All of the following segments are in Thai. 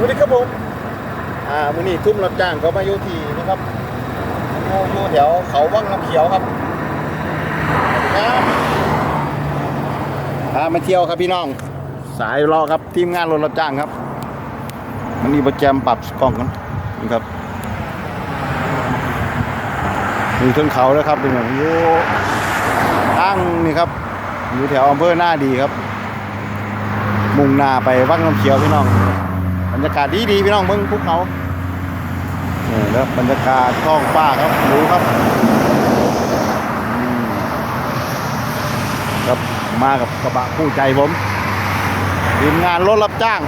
วัสดีครับผม อ่ามือนี้ทุ่มรับจ้างก็มาอยู่ที่นะครับอยู่อยู่แถวเขาวังน้ำเขียวครับครับพามาเที่ยวครับพี่น้อง สายรอครับทีมงานรถรับจ้างครับมันนี่ประแจมปรับกล้องกันนี่ครับมีเทิงเขาแล้วครับเป็นแบบอยู่ตั้งนี่ครับอยู่แถวอำเภอหน้าดีครับ มุ่งหน้าไปวังน้ำเขียวพี่น้อง รรยากาศดีดีพี่น้องเบิ่งภูเขานี่แล้วบรรยากาศท้องฟ้าครับดูครับมครับมากับกระบะคู่ใจผมทีมงานรถรับจ้าง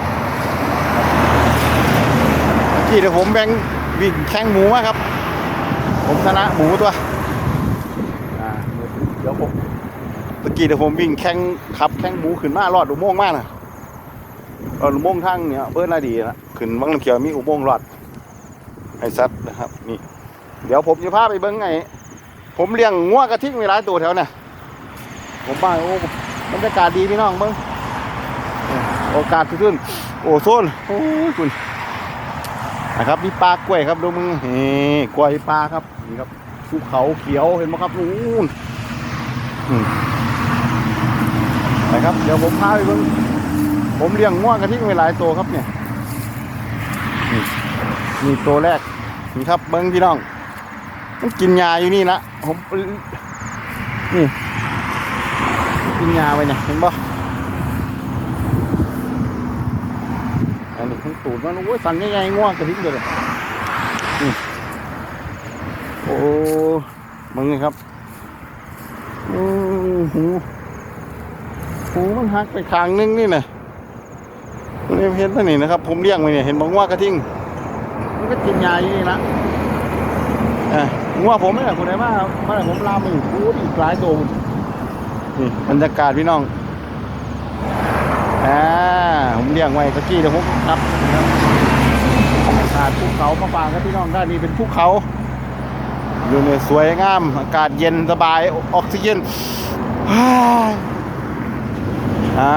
ที่เดี๋ยวผมแบ่งวิ่งแข่งหมูมาครับ ผมชนะหมูตัวเดี๋ยวผมตะกี้เดี๋ยวผมวิ่งแข่งขับแข่งหมูขึ้นมารอดอุโมงค์มากนะ อุโมงค์ทางเนี่ยเบิร์นาดีนะขึ้นวังน้ำเขียวมีอุโมงค์รอดไอ้ซัดนะครับนี่เดี๋ยวผมจะพาไปเบิ้งไงผมเลี้ยงงัวกระทิงมีหลายตัวแถวเนี่ยผมว่าโอ้บรรยากาศดีพี่น้องเบิ้งโอกาสขึ้น โอ้โซนโอ้คุณนะครับมีปลากล้วยครับดูมึงเฮ้กล้วยปลาครับนี่ครับภูเขาเขียวเห็นไหมครับนู่นอืมไปครับ เดี๋ยวผมพาไปเบิ้ง ผมเลี้ยงง่วงกระทิงไว้หลายตัวครับเนี่ยนี่ตัวแรกนี่ครับเบิ้งพี่น้อง มันกินยาอยู่นี่นะผมนี่ กินยาไปเนี่ยเห็นปะอันนี้ทั้งตูดมันโอ้ยสั่นใหญ่ๆง่วงกระทิงเลยนี่โอ้มึงครับอือหูหูมันหักไปข้างนึงนี่นะ เห็นตัวนี้นะครับ ผมเลี้ยงไว้เนี่ยเห็นบอกว่ากระทิงมันก็กินยาอยู่นี่นะเอองัวผมนี่แหละคุณไอ้มาเมื่อไหร่ผมลามมาอยู่พูดอีกหลายตัวนี่บรรยากาศพี่น้องอ่าผมเลี้ยงไว้ตะกี้เดี๋ยวผมครับขาดภูเขามาฝากครับพี่น้องด้านนี้เป็นภูเขาอยู่เนี่ยสวยงามอากาศเย็นสบายออกซิเจนฮ่าอ่า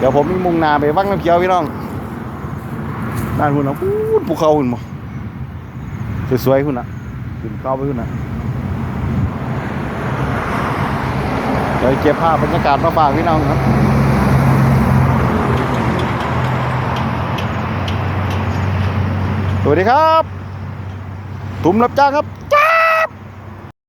เดี๋ยวผมมีมุงหนาไปวังน้ำเขียวพี่น้องด้านคุณนะพูดภูเขาคุณบ่สวยๆคุณนะขึ้นเข้าไปคุณนะเดี๋ยวเก็บภาพบรรยากาศมาฝากพี่น้องครับสวัสดีครับถุมรับจ้างครับ